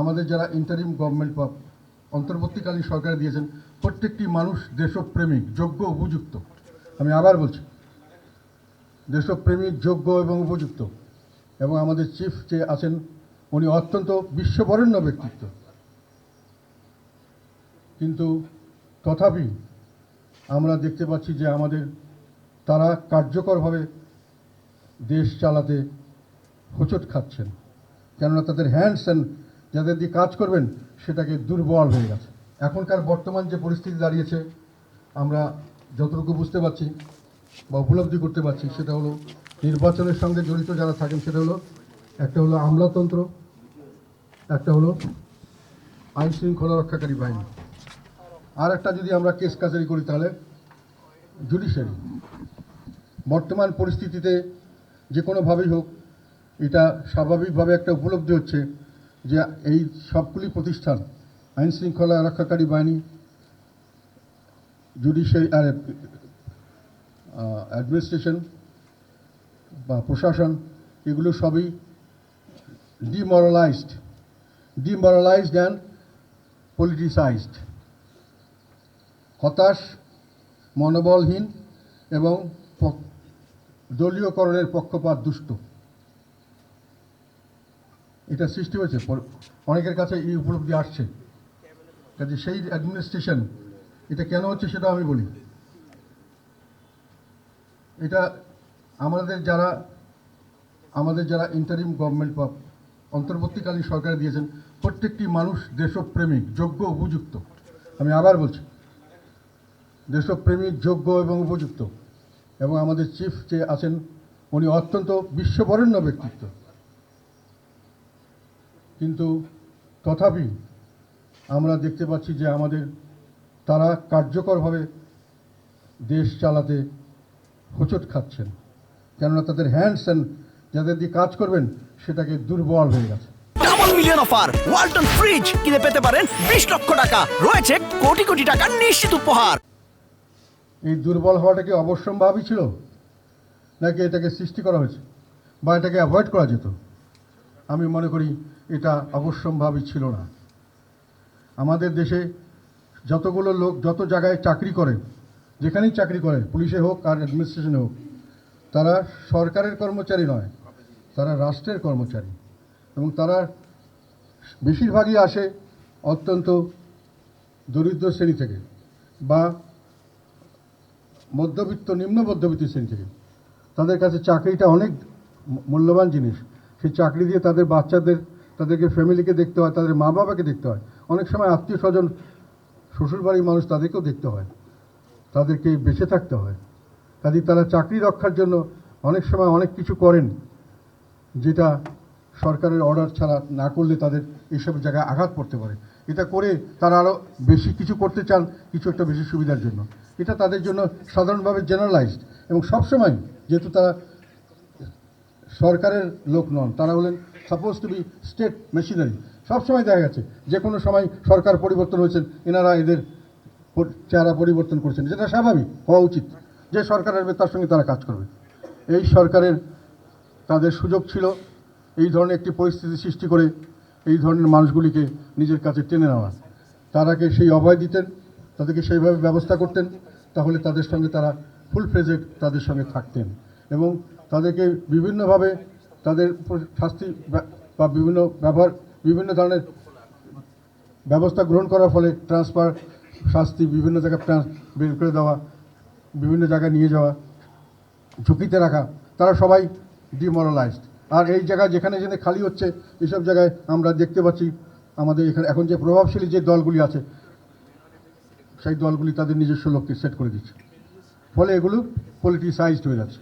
আমাদের যারা interim government বা অন্তর্বর্তীকালীন সরকার দিয়েছেন, প্রত্যেকটি মানুষ দেশপ্রেমিক, যোগ্য, উপযুক্ত। আমি আবার বলছি, দেশপ্রেমিক, যোগ্য এবং উপযুক্ত। এবং আমাদের চিফ যে আছেন, উনি অত্যন্ত বিশ্ববরেণ্য ব্যক্তিত্ব। কিন্তু তথাপি আমরা দেখতে পাচ্ছি যে আমাদের তারা কার্যকরভাবে দেশ চালাতে হোঁচট খাচ্ছেন। কেননা তাদের হ্যান্ডস অ্যান্ড যাদের দিয়ে কাজ করবেন, সেটাকে দুর্বল হয়ে গেছে। এখনকার বর্তমান যে পরিস্থিতি দাঁড়িয়েছে, আমরা যতটুকু বুঝতে পারছি বা উপলব্ধি করতে পারছি, সেটা হলো নির্বাচনের সঙ্গে জড়িত যারা থাকেন, সেটা হলো একটা হলো আমলাতন্ত্র, একটা হলো আইন শৃঙ্খলা রক্ষাকারী বাহিনী। আর একটা যদি আমরা কেস কাচারি করি, তাহলে জুডিশিয়ারি। বর্তমান পরিস্থিতিতে যে কোনোভাবেই হোক, এটা স্বাভাবিকভাবে একটা উপলব্ধি হচ্ছে। যে এই সবগুলি প্রতিষ্ঠান, আইন শৃঙ্খলা রক্ষাকারী বাহিনী জুডিশিয়ারি আর অ্যাডমিনিস্ট্রেশন বা প্রশাসন, এগুলো সবই ডিমোরালাইজড ডিমোরালাইজড অ্যান্ড পলিটিসাইজড হতাশ, মনোবলহীন এবং দলীয়করণের পক্ষপাত দুষ্ট এটা সৃষ্টি হয়েছে। অনেকের কাছে এই উপলব্ধি আসছে। কাজে সেই অ্যাডমিনিস্ট্রেশন এটা কেন হচ্ছে সেটা আমি বলি। এটা আমাদের যারা আমাদের যারা ইন্টারিম গভর্নমেন্ট বা অন্তর্বর্তীকালীন সরকার দিয়েছেন, প্রত্যেকটি মানুষ দেশপ্রেমিক, যোগ্য, উপযুক্ত। আমি আবার বলছি, দেশপ্রেমিক, যোগ্য এবং উপযুক্ত। এবং আমাদের চিফ যে আছেন, উনি অত্যন্ত বিশ্ববরেণ্য ব্যক্তিত্ব। কিন্তু তথাপি আমরা দেখতে পাচ্ছি যে আমাদের তারা কার্যকরভাবে দেশ চালাতে হোঁচট খাচ্ছেন। কেননা তাদের হ্যান্ডস অ্যান্ড যাদের দিয়ে কাজ করবেন সেটাকে দুর্বল হয়ে গেছে। Double million offer Walton fridge কিনে পেতে পারেন বিশ লক্ষ টাকা। রয়েছে কোটি কোটি টাকার নিশ্চিত উপহার। এই দুর্বল হওয়াটা কি অবশ্যম্ভাবী ছিল? নাকি এটাকে সৃষ্টি করা হয়েছে? বা এটাকে অ্যাভয়েড করা যেত? আমি মনে করি এটা অবশ্যম্ভাবী ছিল না। আমাদের দেশে যতগুলো লোক যত জায়গায় চাকরি করে, যেখানেই চাকরি করে, পুলিশে হোক আর অ্যাডমিনিস্ট্রেশনে হোক, তারা সরকারের কর্মচারী নয়, তারা রাষ্ট্রের কর্মচারী এবং তারা বেশিরভাগই আসে অত্যন্ত দরিদ্র শ্রেণি থেকে বা মধ্যবিত্ত, নিম্ন মধ্যবিত্ত শ্রেণি থেকে। তাদের কাছে চাকরিটা অনেক মূল্যবান জিনিস। সেই চাকরি দিয়ে তাদের বাচ্চাদের, তাদেরকে ফ্যামিলিকে দেখতে হয়, তাদের মা বাবাকে দেখতে হয়। অনেক সময় আত্মীয় স্বজন শ্বশুরবাড়ির মানুষ তাদেরকেও দেখতে হয়। তাদেরকে বেঁচে থাকতে হয়। কাজে তারা চাকরি রক্ষার জন্য অনেক সময় অনেক কিছু করেন, যেটা সরকারের অর্ডার ছাড়া না করলে তাদের এইসব জায়গায় আঘাত পড়তে পারে। এটা করে তারা আরও বেশি কিছু করতে চান, কিছু একটা বেশি সুবিধার জন্য। এটা তাদের জন্য সাধারণভাবে জেনারেলাইজড এবং সবসময় যেহেতু তারা সরকারের লোক নন। তারা হলেন suppose to be state machinery সবসময় দেখা গেছে, যে কোনো সময় সরকার পরিবর্তন হয়েছেন, এনারা এদের চেহারা পরিবর্তন করছেন। যেটা স্বাভাবিক, হওয়া উচিত যে সরকার আসবে, তার সঙ্গে তারা কাজ করবে। এই সরকারের তাদের সুযোগ ছিল এই ধরনের একটি পরিস্থিতি সৃষ্টি করে এই ধরনের মানুষগুলিকে নিজের কাছে টেনে নেওয়া। তারাকে সেই অভয় দিতেন, তাদেরকে সেইভাবে ব্যবস্থা করতেন, তাহলে তাদের সঙ্গে তারা ফুল ফ্রেজেড তাদের সঙ্গে থাকতেন। এবং তাদেরকে বিভিন্নভাবে তাদের শাস্তি বা- বিভিন্ন ব্যবহার, বিভিন্ন ধরনের ব্যবস্থা গ্রহণ করার ফলে ট্রান্সফার, শাস্তি বিভিন্ন জায়গায় ট্রান্স, বের করে দেওয়া, বিভিন্ন জায়গায় নিয়ে যাওয়া, ঝুঁকিতে রাখা, তারা সবাই ডিমোরালাইজড আর এই জায়গায় যেখানে যেখানে খালি হচ্ছে এইসব জায়গায় আমরা দেখতে পাচ্ছি আমাদের এখানে, এখন যে প্রভাবশালী যে দলগুলি আছে, সেই দলগুলি তাদের নিজস্ব লোককে সেট করে দিচ্ছে। ফলে এগুলো পলিটিসাইজড হয়ে যাচ্ছে।